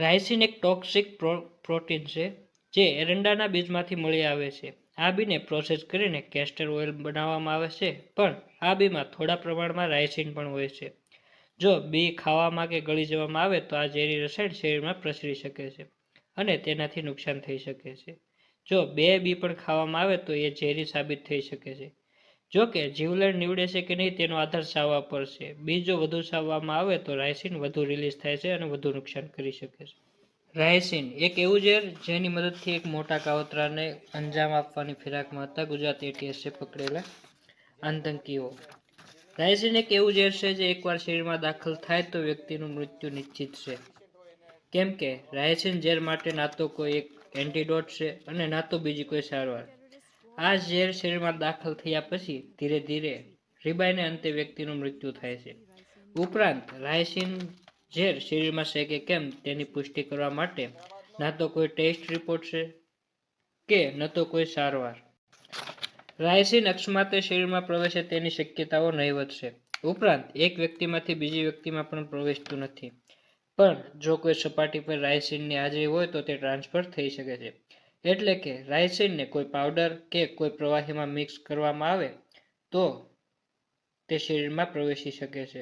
રાયસિન એક toxic protein છે, જે એરંડાના બીજમાંથી મળી આવે છે. આ બીને પ્રોસેસ કરીને કેસ્ટર ઓઇલ બનાવવામાં આવે છે, પણ આ બીમાં થોડા પ્રમાણમાં રાયસીન પણ હોય છે. જો બી ખાવામાં કે ગળી જવામાં આવે તો આ ઝેરી રસાયણ શરીરમાં પ્રસરી શકે છે અને તેનાથી નુકસાન થઈ શકે છે. જો બે બી પણ ખાવામાં આવે તો એ ઝેરી સાબિત થઈ શકે છે. જો કે જીવલેણ નીવડે છે કે નહીં તેનો આધાર સાવવા પર છે. બી જો વધુ સાવવામાં આવે તો રાયસીન વધુ રિલીઝ થાય છે અને વધુ નુકસાન કરી શકે છે. રાયસીન એક એવું ઝેર જેની મદદથી એક મોટા કાવતરાને અંજામ આપવાની ફિરાકમાં હતા. ગુજરાત એટીએસે પકડેલા આતંકીઓ. રાયસીન એક એવું ઝેર છે જે એકવાર શરીરમાં દાખલ થાય તો વ્યક્તિનું મૃત્યુ નિશ્ચિત છે. કેમ કે રાયસીન ઝેર માટે ના તો કોઈ એક એન્ટીડોટ છે અને ના તો બીજી કોઈ સારવાર. આ ઝેર શરીરમાં દાખલ થયા પછી ધીરે ધીરે રીબાઈને અંતે વ્યક્તિનું મૃત્યુ થાય છે. ઉપરાંત, રાયસીન ઝેર શરીરમાં છે કે કેમ તેની પુષ્ટિ કરવા માટે ના તો કોઈ ટેસ્ટ રિપોર્ટ છે કે ન તો કોઈ સારવાર. રાયસીન અકસ્માતે શરીરમાં પ્રવેશે તેની શક્યતાઓ નહીવત છે. ઉપરાંત, એક વ્યક્તિમાંથી બીજી વ્યક્તિમાં પણ પ્રવેશતું નથી. પણ, જો કોઈ સપાટી પર રાયસીનની હાજરી હોય તો તે ટ્રાન્સફર થઈ શકે છે. એટલે કે રાયસીનને કોઈ પાવડર કે કોઈ પ્રવાહીમાં મિક્સ કરવામાં આવે, તો તે શરીરમાં પ્રવેશી શકે છે.